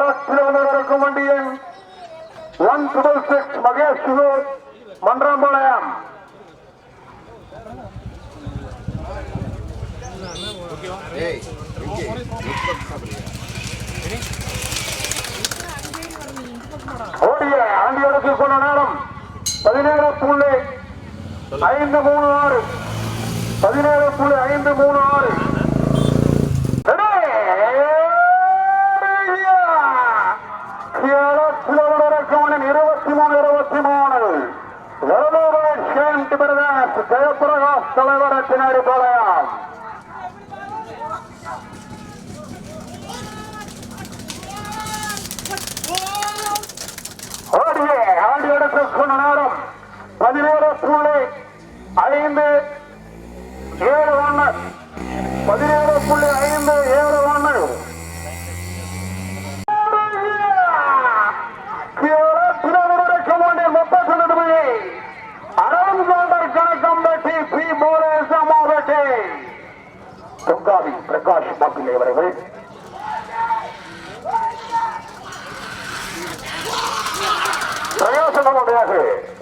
களத்தில் one triple six Mahesh Manrampalayam. ஏய் ஓடிய கொண்ட நேரம் பதினேழு புள்ளி ஐந்து மூணு ஆறு. பதினேழு புள்ளி ஐந்து மூணு ஆறு. ஜெயபிரகாஷ் தலைவர் பின்னாடி போகலாம் ஓடிய ஆடி எடுத்து சொன்ன நேரம். பதினேழு புள்ளி ஐந்து ஏழு ஒன்று பதினேழு புள்ளி ஐந்து ஏழு ஒன்று பிரகாஷ் மாப்பிள்ளை அவர்கள். பிரயோசனமுடையாக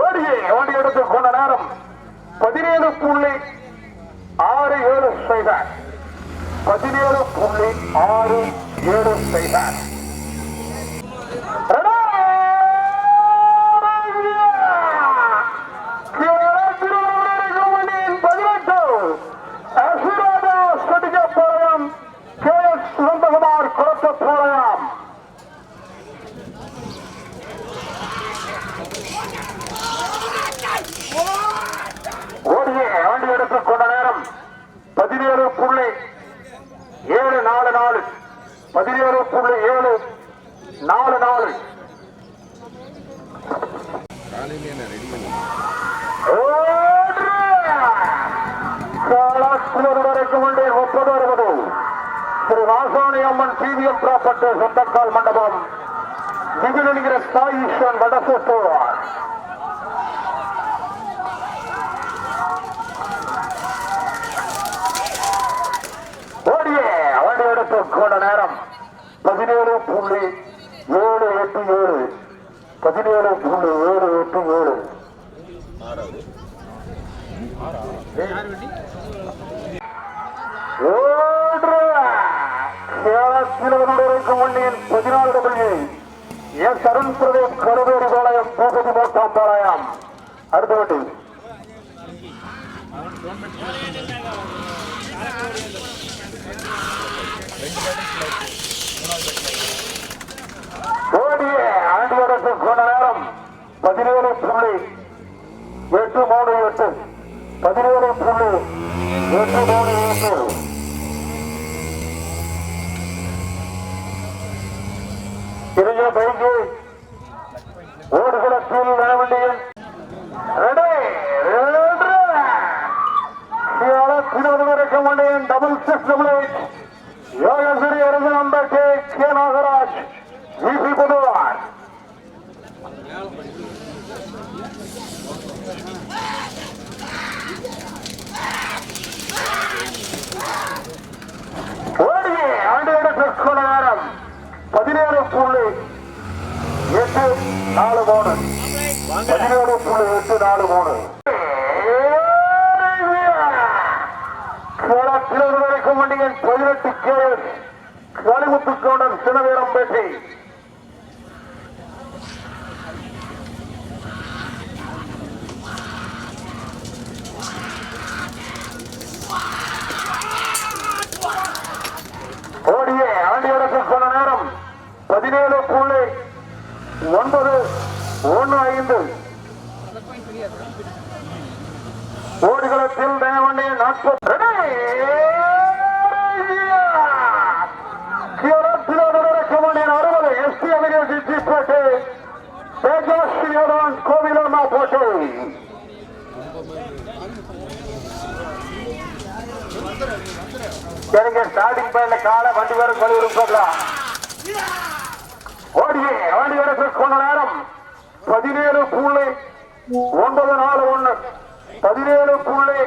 ஓடியை ஓடி எடுத்து கொண்ட நேரம் பதினேழு புள்ளி ஆறு ஏழு செய்தார். பதினேழு புள்ளி ஆறு ஏழு செய்தார் சுகந்தகுமார் குளத்த போராயம் ஓடிய ஆண்டி எடுத்துக் கொண்ட நேரம் பதினேழு புள்ளி ஏழு நாலு நாலு பதினேழு புள்ளி ஏழு நாலு நாலு காலையிலே நான் ரெடி பண்ணி வரைக்கும் உண்டே முப்பது அறுபது ஸ்ரீ வாசாணி அம்மன் டிவிஎம் ப்ராப்பர்ட்டி சொந்தக்கால் மண்டபம் திகிலிங்கிற சாயீஸ்வரன் வடசோட்டோர் ஓடிய கோட நேரம். பதினேழு புள்ளி ஏழு எட்டு ஏழு. பதினேழு புள்ளி ஏழு எட்டு ஏழு. ஆறாவது கேரளத்திலிருக்கும் பதினாலு புள்ளி. எஸ் அருண் பிரதேஷ் கருவேரி பாளையம் பூபதி மோட்டாம் பாளையம். அடுத்த வண்டி. ஓடிய ஆண்டு அரசு நேரம் பதினேழு புள்ளி எட்டு மூணு எட்டு. பதினேழு புள்ளி எட்டு மூணு எட்டு இறுதிய பைக்கு ஓடுகளத்தில் வனவண்டியில் double six double eight Yogasri Arasanampettai K Nagaraj VP Puduvar ஓடியே ஆண்டு நேரம் பதினேழு புள்ளி எட்டு நாலு மூணு. பதினேழு புள்ளி எட்டு நாலு மூணு. களத்தில் வண்டியின் பதினெட்டு கேஎஸ் கழிவுத்துக்கோடன் கவுண்டர் சினவீரம் பேட்டி ஒன்பது ஒன்று ஐந்து. ஓடுகளத்தில் தேவண்டி நாற்பது. அறுபது எஸ்டி அமெரியா சித்தி போட்டு. தேஜஸ்வியுடன் கோவிலம்மா போட்டு. சரிங்க ஸ்டார்டிங் பாயிண்ட்ல காலை வண்டி வர கொலை இருக்கலாம் ஓடியே வண்டி வரக்கு கொஞ்ச நேரம். பதினேழு புள்ளி ஒன்பது நாலு ஒண்ணு. பதினேழு புள்ளி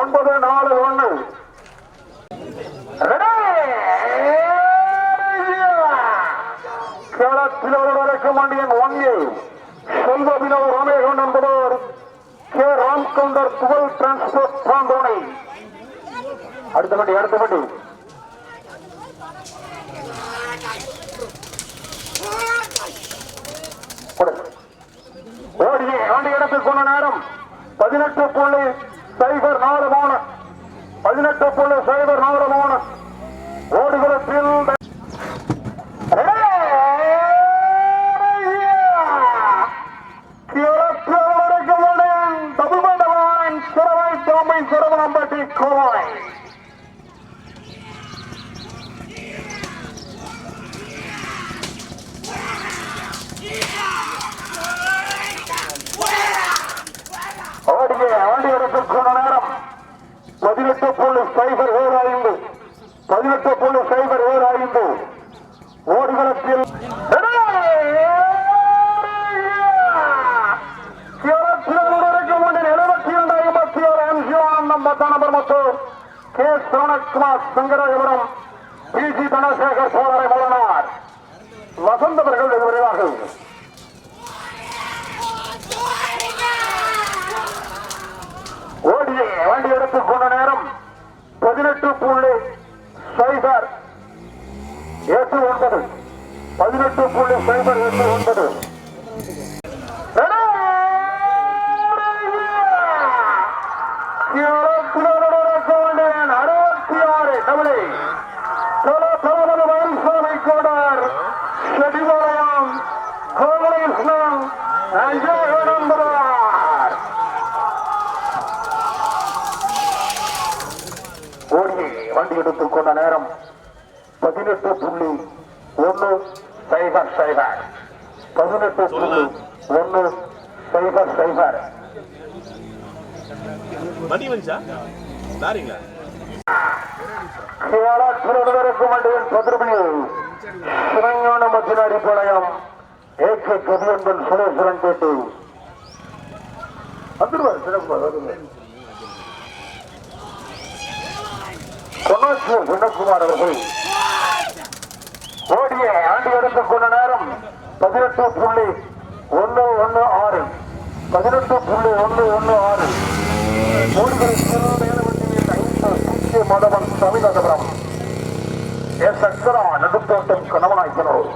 ஒன்பது நாலு ஒண்ணு. களத்தில் வரைக்கும் வண்டியின் வங்கி செல்வபினவர் ரமேகன் என்பவர் கே. ராம்கவுண்டர் புகழ் டிரான்ஸ்போர்ட் பாந்தோனை அடுத்த அடுத்தபடி அடுத்த வண்டி கொடு. ஓடியே ஆண்டு கொண்ட நேரம் பதினெட்டு புள்ளி சைபர் நாலு மூணு பதினெட்டு புள்ளி சைபர் நாலு மூணு ஓடுகளத்தில் சிறவனம்பட்டி கோவாய் ஓடிய ஆண்டு இடத்துக்கு கொண்ட நேரம் பதினெட்டு புள்ளி சைபர் ஏழு ஐந்து பதினெட்டு புள்ளி சைபர் ஏழு ஐந்து ஓடுகளத்தில் எழுபத்தி இரண்டு ஐம்பத்தி ஏழு எம்ஜிஆனந்தம் நம்பர் மற்றும் கே. சரவணகுமார் சங்கரபுரம் பிஜி தனசேகர் சோதரை வழங்கினார் வசந்தவர்கள் வெகு விரைவாக ஓடிய வண்டி எடுத்துக் கொண்ட நேரம் பதினெட்டு புள்ளி சைபர் எட்டு ஒன்பது. பதினெட்டு புள்ளி சைபர் எட்டு ஒன்பது. வண்டி எடுத்துக் கொண்ட நேரம் பதினெட்டு புள்ளி ஒன்று சைபர் சைபர். பதினெட்டு புள்ளி ஒன்று சைபர் சைபர். சிவஞான மத்தினாடி பாளையம் கதியன்பன் சுரேஸ்வரன் பேட்டு. வந்துருவார் சிறப்பு வருவார் கொன்னாச்சூர் அவர்கள். ஓடிய ஆண்டு எடுத்துக் கொண்ட நேரம் பதினெட்டு புள்ளி ஒன்று ஒன்று ஆறு. பதினெட்டு புள்ளி ஒன்று ஒன்று ஆறு. ஐந்து முக்கிய மதவன் தமிழகபுரம். எஸ் அக்ஷரா நடுத்தோட்டம் கணவனாய்க்கணும்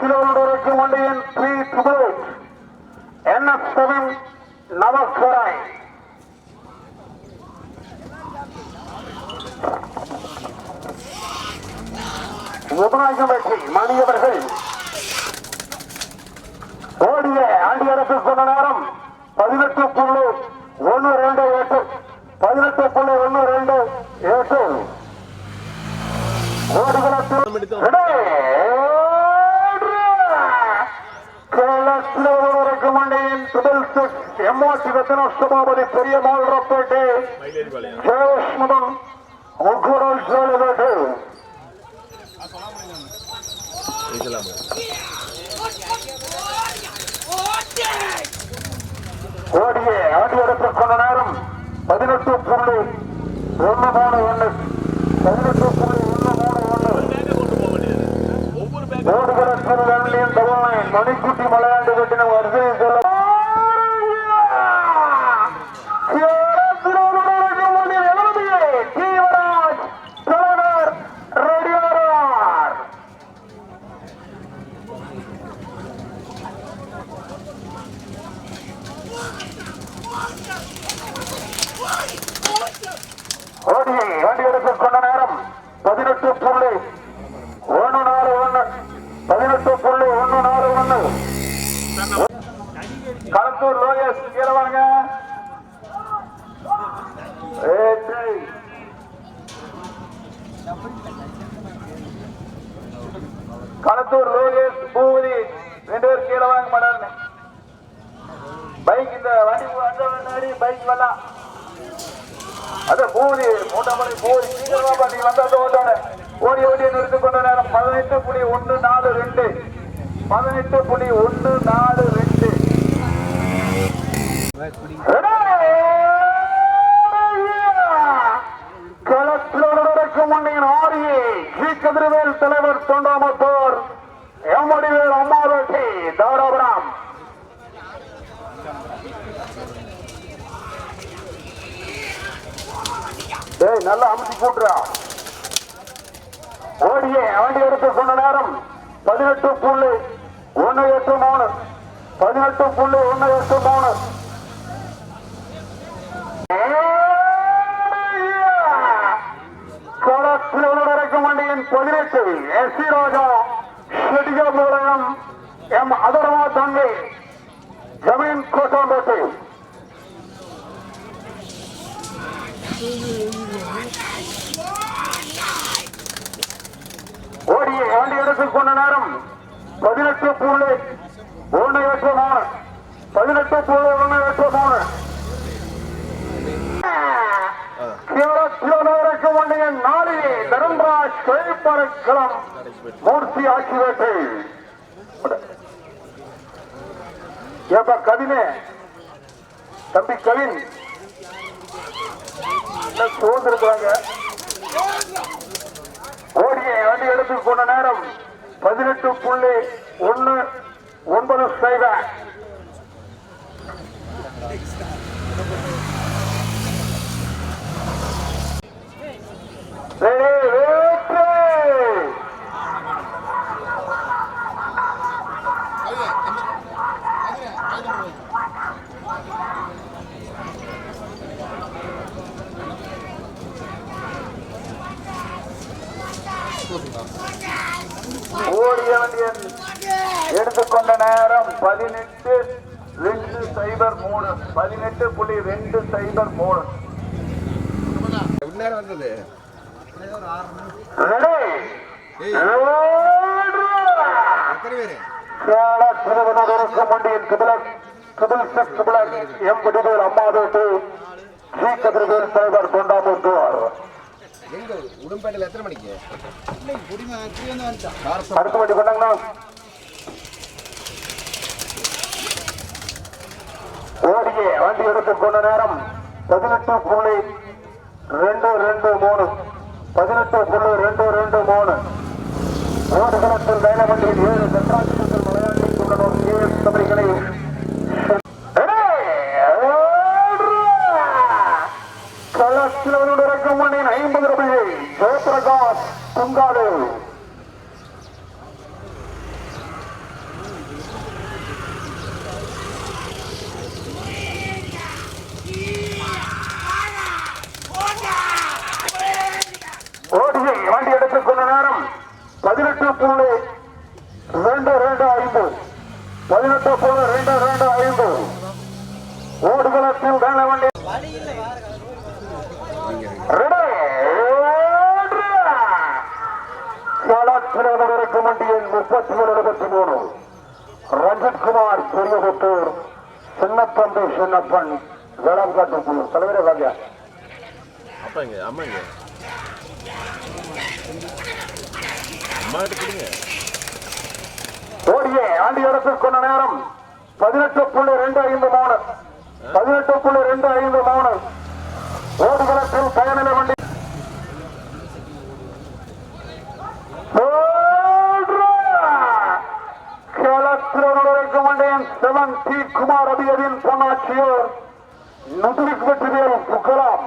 கிலோமீட்டருக்கு வண்டியின் த்ரீ ட்ரிபிள் என்எஸ் செவன் முதலாயம் வெற்றி மணியவர்கள். ஓடிய ஆண்டி அரசு சொன்ன நேரம் பதினெட்டு புள்ளி ஒன்று ரெண்டு எட்டு. பதினெட்டு புள்ளி ஒன்று ரெண்டு எட்டு. ஓடுகளத்தில் களத்தில் மண்டையின் triple six MRT Ratna Sabapathi Periyamal Rappettai Jayesh Madhan முக்குரல் Jolipettai இருக்கலாமா ஓடிய ஆடி எடுத்துக் கொண்ட நேரம் பதினெட்டு தவணை மணிக்குட்டி மலையாண்டு கட்டின வரிசையை சொல்ல புள்ளி ஒன்று நாலு ரெண்டு. பதினெட்டு புள்ளி ஒன்று நாலு ரெண்டு களத்தில் மண்ணின் ஆரியே ஜி கதிரவேல் தலைவர் தொண்டாமத்தோர் எம்மடிவேல் அம்மாரோட்டி தாராபுரம் டேய் நல்லா அமைச்சு கூட்டுறா ஓடியே வண்டி எடுத்து சொன்ன நேரம் பதினெட்டு புள்ளி ஒன்னு எட்டு மூணு பதினெட்டு புள்ளி ஒன்னு எட்டு மூணு களத்தில் வரைக்கும் வண்டியின் பதினெட்டு S C Raja Shedikapalayam M Atharva தங்கை ஜமீன் கோட்டாம்பேட்டை ஓடிய வண்டி எடுத்துக் கொண்ட நேரம் பதினெட்டு புள்ளி ஒன்று ஏற்ற மூணு பதினெட்டு புள்ளி ஒன்று எட்டு மூணு கிழக்கு வண்டியின் நாளிலே மூர்த்தி ஆக்கிவேட்டை. ஏப்பா கவினே? தம்பி கவின். சோர்ந்திருக்கிறாங்க? கோடியை வண்டி எடுத்து கொண்ட நேரம் பதினெட்டு புள்ளி ஒன்னு ஒன்பது சைவர் ஓடிய வண்டியன் எடுத்துக்கொண்ட நேரம் பதினெட்டு ரெண்டு சைபர் மூணு. பதினெட்டு புள்ளி ரெண்டு சைபர் மூணு. நேரம் வந்தது. திருவனந்தபுரம் கிபிலக் கிபில் செக் கிபிலக் எம் விடுதல் அம்மாதோட்டு ஜி கதிர்வேல் சைபர் தொண்டாமுத்தூர் எங்க உடம்பேட்டையில் எத்தனை மணிக்கு? அடுத்த வண்டி பண்ணாங்கண்ணா ஓடிய வண்டி எடுத்துக் கொண்ட நேரம் பதினெட்டு புள்ளி ரெண்டு ரெண்டு மூணு. பதினெட்டு புள்ளி ரெண்டு ரெண்டு மூணு. ஓடுகளத்தில் தைலவண்டியில் ஏழு சென்றாட்சியத்தில் விளையாட்டில் உள்ளனர் ஏழு தமிழ்களை களத்தில் இறக்கும் மண்ணின் ஐம்பது ரூபாயை ஜெயபிரகாஷ் பொங்காடு ஓடியை வண்டி எடுத்துக் கொண்ட நேரம் பதினெட்டு புள்ளி ரெண்டு ரெண்டு ஐந்து பதினெட்டு புள்ளி ரெண்டு திருப்பத்தூர் சின்னப்பந்தை சின்னப்பன் தலைவரே வாங்க அப்பாங்க அம்மாங்க. அம்மா கிட்ட கொடுங்க. ஓடியே ஆண்டி இடத்துக்கு கொண்ட நேரம். பதினெட்டு புள்ளி ரெண்டு ஐந்து மூணு பதினெட்டு புள்ளி ரெண்டு ஐந்து மூணு ஓடுகளத்தில் பயனில வண்டி. Seven T. குமார் அபியவின் பொன்னாட்சியோர். ನದುರಿಸ್ಬಿಟ್ಟಿದೆಯಲ್ಲ ಸುಖರಾಮ್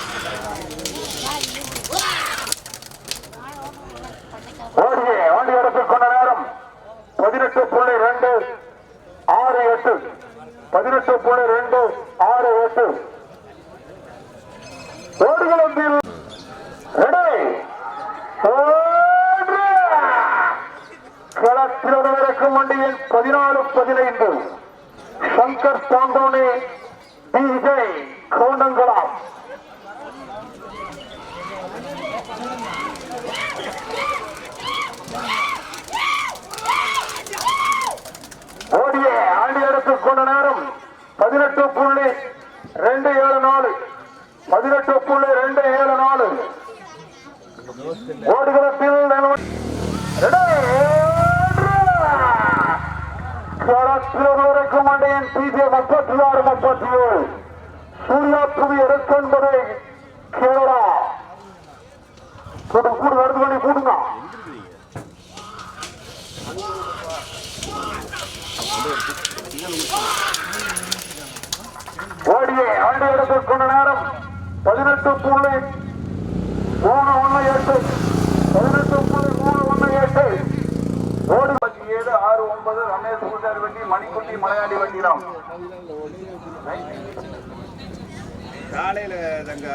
ஓடிய ஆண்டு எடுத்து கொண்ட நேரம் பதினெட்டு புள்ளி ரெண்டு ஆறு எட்டு பதினெட்டு புள்ளி ரெண்டு ஆறு எட்டு ஓடுகளத்தில் ரெடி ஓடு! களத்தில் இருக்கும் வண்டியில் பதினாலு பதினைந்து சங்கர் தாண்டோனி டிஜே கோண்டங்குளம் ஓடிய ஆண்டி எடுத்து கொண்ட நேரம் பதினெட்டு புள்ளி ரெண்டு ஏழு நாலு பதினெட்டு புள்ளி ரெண்டு ஏழு நாலு ஓடுகளத்தில் நிலவ- ரெடி, களத்தில் வரைக்கும் வண்டியின் பிஜே முப்பத்தி ஆறு முப்பத்தி ஏழு சூர்யா புவி இருபத்தொன்பது கேரளா கூடு கூடு வருது பண்ணி கூடுங்க ஓடிய ஆண்டு எடுத்து கொண்ட நேரம் பதினெட்டு புள்ளி மூணு ஒண்ணு எட்டு. பதினெட்டு புள்ளி மூணு ஒண்ணு எட்டு. ஓடி முப்பத்தி ஏழு ஆறு ஒன்பது ரமேஷ் பூஜாரி வண்டி மணிக்குட்டி மலையாளி வண்டிலாம் காலையில தங்க.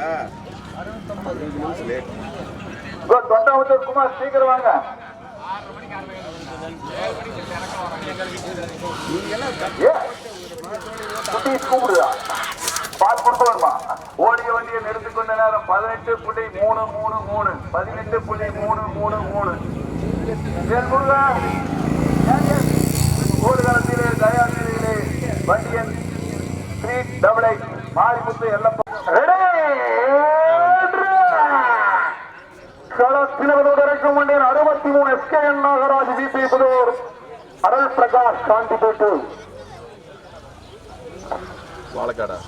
குமார் சீக்கிரம் வாங்க. ஏ, குட்டி கூப்பிடுதா பால் கொடுக்க வருமா ஓடிய வண்டியை நிறுத்தி கொண்ட நேரம் பதினெட்டு புள்ளி மூணு மூணு மூணு. பதினெட்டு புள்ளி மூணு மூணு மூணு. ஏன் முருகா? ஓடுகளத்திலே தயாரிலே வண்டியன் three double eight Marimuthu Ellappa களத்தினவரோடு இருக்கும் அறுபத்தி மூணு எஸ்கேஎன் நாகராஜ் விபி புதூர். அருள் பிரகாஷ் காந்திபேட்டு பாலக்காடா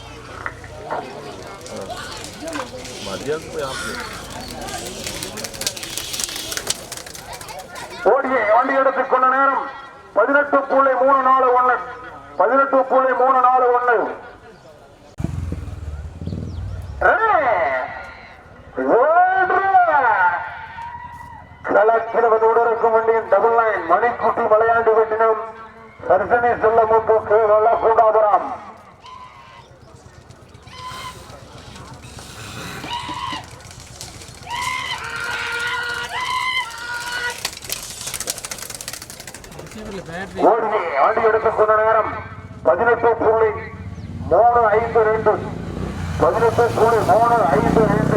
ஓடிய வண்டி எடுத்துக் கொண்ட நேரம். பதினெட்டு புள்ளி மூணு நாலு ஒண்ணு. பதினெட்டு புள்ளி மூணு நாலு ஒண்ணு. களத்தினவரோடு இருக்கும் வண்டியின் டபுள் லைன் மணிக்குட்டி விளையாண்டு வெட்டினம். செல்ல செல்லமுக்கு வெள்ளக்கூடாபுரம் ஓடி ஆடி எடுத்துக் கொண்ட நேரம் பதினெட்டு புள்ளி மூணு ஐந்து ரெண்டு. பதினெட்டு புள்ளி மூணு ஐந்து ரெண்டு.